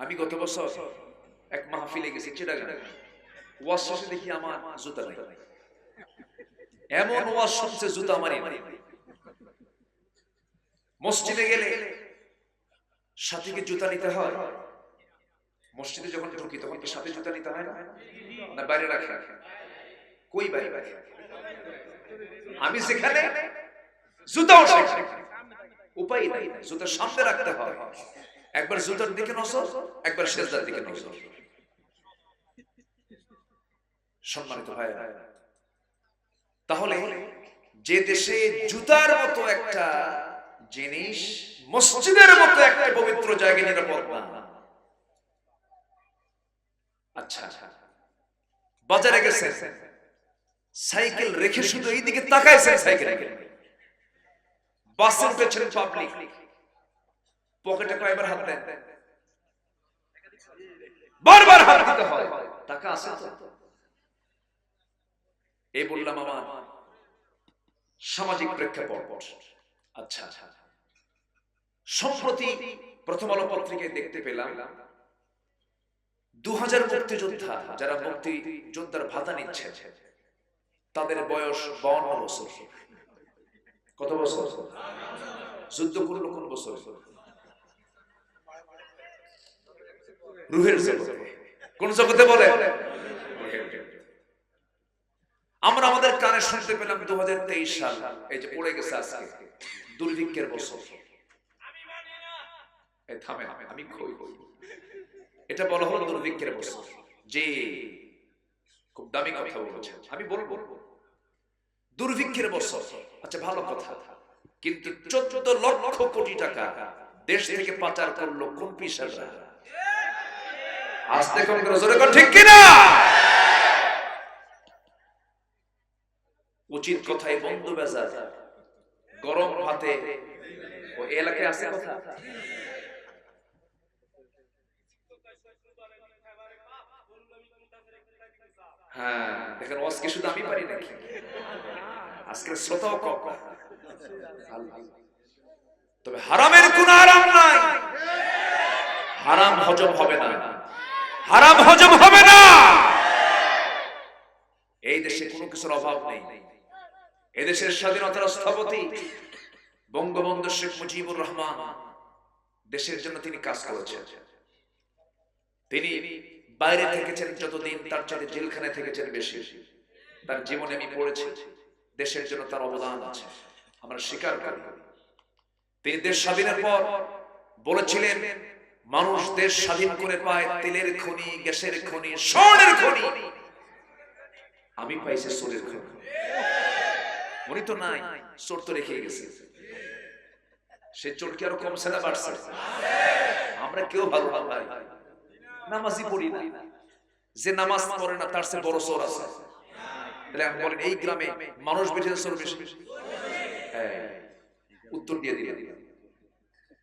আমি গত বছর এক মাহফিলে গেছি, চিটাগাং। ওয়াজ শেষে দেখি আমার জুতা নাই। এমন ওয়াজ শুনছে জুতা নাই। মসজিদে গেলে সাথীকে জুতা নিতে হয়। মসজিদে যখন ঢুকি, তখন কি সাথে জুতা নিতে হয় না? না, বাইরে রাখে। কই বাইরে? রাখে আমি সেখানে সেখানে। উপায় নাই জুতার সামনে রাখতে হয়। একবার জুতার দিকে নজর, একবার সেজদার দিকে নজর। সম্মানিত ভাই তাহলে যে দেশে জুতার মতো একটা জিনিস, মসজিদের মতো একটা পবিত্র জায়গা নিরাপদ না। আচ্ছা বাজারে গেছেন, সাইকেল রেখে শুধু এইদিকে তাকাইছেন সাইকেল বাসে উঠেছেন পাবলিক পকেটে কয়বার হাত দেন। বারবার হাত দিতে হয়। টাকা আছে এই বললাম আমার সামাজিক প্রেক্ষাপট। আচ্ছা আচ্ছা। সম্প্রতি প্রথম আলো পত্রিকায় দেখতে পেলাম দু হাজার মুক্তিযোদ্ধা যারা মুক্তি যোদ্ধার ভাতা নিচ্ছে তাদের বয়স বাউন্ন বছর। কত বছর? যুদ্ধ করল কোন বছর? রুহের জগতে কোন জগতে বলে? আমরা আমাদের কানে শুনতে পেলাম দু সাল। এই যে পড়ে গেছে আজকে। দুর্ভিক্ষের বছর। আমি কই কই? এটা বলা হলো দুর্ভিক্ষের বছর। যে খুব দামি কথা বলেছেন। আমি বলব দুর্ভিক্ষের বছর। আচ্ছা ভালো কথা। কিন্তু চোদ্দ লক্ষ কোটি টাকা দেশ থেকে পাচার করল কোন পিসাররা? আজ দেখুন জোরে ঠিক কিনা? উচিত কথাই বন্ধু বেজার গরম ভাতে। ও এলাকায় আছে কথা? হ্যাঁ দেখেন আজকে শুধু আমি পারি নাকি? আজকে শ্রোতাও কম। তবে হারামের কোন আরাম নাই। হারাম হজম হবে না। হারাম হজম হবে না। এই দেশে কোনো কিছুর অভাব নেই। এদেশের স্বাধীনতার স্থপতি বঙ্গবন্ধু শেখ মুজিবুর রহমান দেশের জন্য তিনি কাজ করেছেন। তিনি বাইরে থেকেছেন যতদিন, তার চলে জেলখানে থেকেছেন বেশি। তার জীবনে আমি পড়েছি, দেশের জন্য তার অবদান আছে। আমরা স্বীকার করি। তিনি দেশ স্বাধীনের পর বলেছিলেন মানুষ দেশ স্বাধীন করে পায় তেলের খনি, গ্যাসের খনি, স্বর্ণের খনি। আমি পাইছি সোরের খনি। উনি তো নাই চোর তো রেখে গেছে। সে চোর কি আরও কমছে না বাড়ছে। আমরা কেউ ভালো ভাই। নামাজই পড়ি না। যে নামাজ পড়ে না, তার চেয়ে বড় চোর আছে। বলেন এই গ্রামে মানুষ বেশি বেশি। হ্যাঁ উত্তর দিয়ে দিলেন